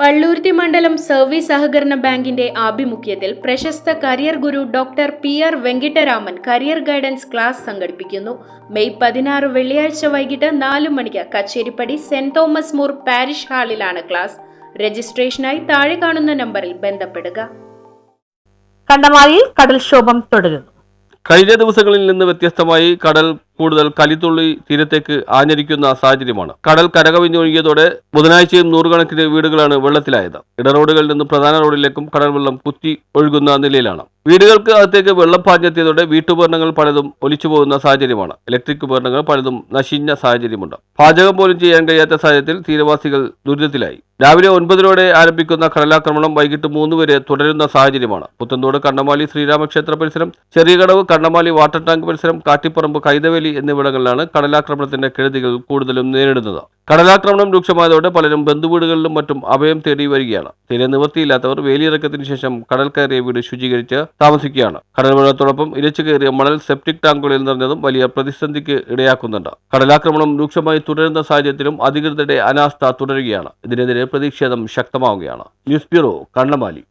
പള്ളൂർത്തി മണ്ഡലം സർവീസ് സഹകരണ ബാങ്കിന്റെ ആഭിമുഖ്യത്തിൽ പ്രശസ്ത കരിയർ ഗുരു doctor P R Venkitaraman career guidance class സംഘടിപ്പിക്കുന്നു. മെയ് പതിനാറ് വെള്ളിയാഴ്ച വൈകിട്ട് നാല് മണിക്ക് Kacheripady Saint Thomas More parish ഹാളിലാണ് class. രജിസ്ട്രേഷനായി താഴെ കാണുന്ന നമ്പറിൽ ബന്ധപ്പെടുക. കണ്ടമാലിയിൽ കടൽക്ഷോഭം തുടരുന്നു. കഴിഞ്ഞ ദിവസങ്ങളിൽ നിന്ന് വ്യത്യസ്തമായി കടൽ കൂടുതൽ കലിത്തുള്ളി തീരത്തേക്ക് ആഞ്ഞടിക്കുന്ന സാഹചര്യമാണ്. കടൽ കരകവിഞ്ഞൊഴുകിയതോടെ ബുധനാഴ്ചയും നൂറുകണക്കിന് വീടുകളാണ് വെള്ളത്തിലായത്. ഇടറോഡുകളിൽ നിന്നും പ്രധാന റോഡിലേക്കും കടൽ വെള്ളം കുത്തി ഒഴുകുന്ന നിലയിലാണ്. വീടുകൾക്ക് അകത്തേക്ക് വെള്ളം പാഞ്ഞെത്തിയതോടെ വീട്ടുപകരണങ്ങൾ പലതും ഒലിച്ചു പോകുന്ന സാഹചര്യമാണ്. ഇലക്ട്രിക് ഉപകരണങ്ങൾ പലതും നശിഞ്ഞ സാഹചര്യമുണ്ട്. പാചകം പോലും ചെയ്യാൻ കഴിയാത്ത സാഹചര്യത്തിൽ തീരവാസികൾ ദുരിതത്തിലായി. രാവിലെ ഒൻപതിനോടെ ആരംഭിക്കുന്ന കടലാക്രമണം വൈകിട്ട് മൂന്ന് വരെ തുടരുന്ന സാഹചര്യമാണ്. പുത്തന്തോട് കണ്ണമാലി ശ്രീരാമക്ഷേത്ര പരിസരം ചെറിയകടവ് കണ്ണമാലി വാട്ടർ ടാങ്ക് പരിസരം കാട്ടിപ്പറമ്പ് കൈതവേലി എന്നിവിടങ്ങളിലാണ് കടലാക്രമണത്തിന്റെ കെടുതികൾ കൂടുതലും നേരിടുന്നത്. കടലാക്രമണം രൂക്ഷമായതോടെ പലരും ബന്ധുവീടുകളിലും മറ്റും അഭയം തേടി വരികയാണ്. തീരെ നിവൃത്തിയില്ലാത്തവർ വേലിയിറക്കത്തിന് ശേഷം കടൽ കയറിയ വീട് ശുചീകരിച്ച് താമസിക്കുകയാണ്. കടൽമഴത്തോടൊപ്പം ഇരച്ചു കയറിയ മണൽ സെപ്റ്റിക് ടാങ്കുകളിൽ നിറഞ്ഞതും വലിയ പ്രതിസന്ധിക്ക് ഇടയാക്കുന്നുണ്ട്. കടലാക്രമണം രൂക്ഷമായി തുടരുന്ന സാഹചര്യത്തിലും അധികൃതരുടെ അനാസ്ഥ തുടരുകയാണ്. ഇതിനെതിരെ പ്രതിഷേധം ശക്തമാവുകയാണ്. News bureau Kannamaly.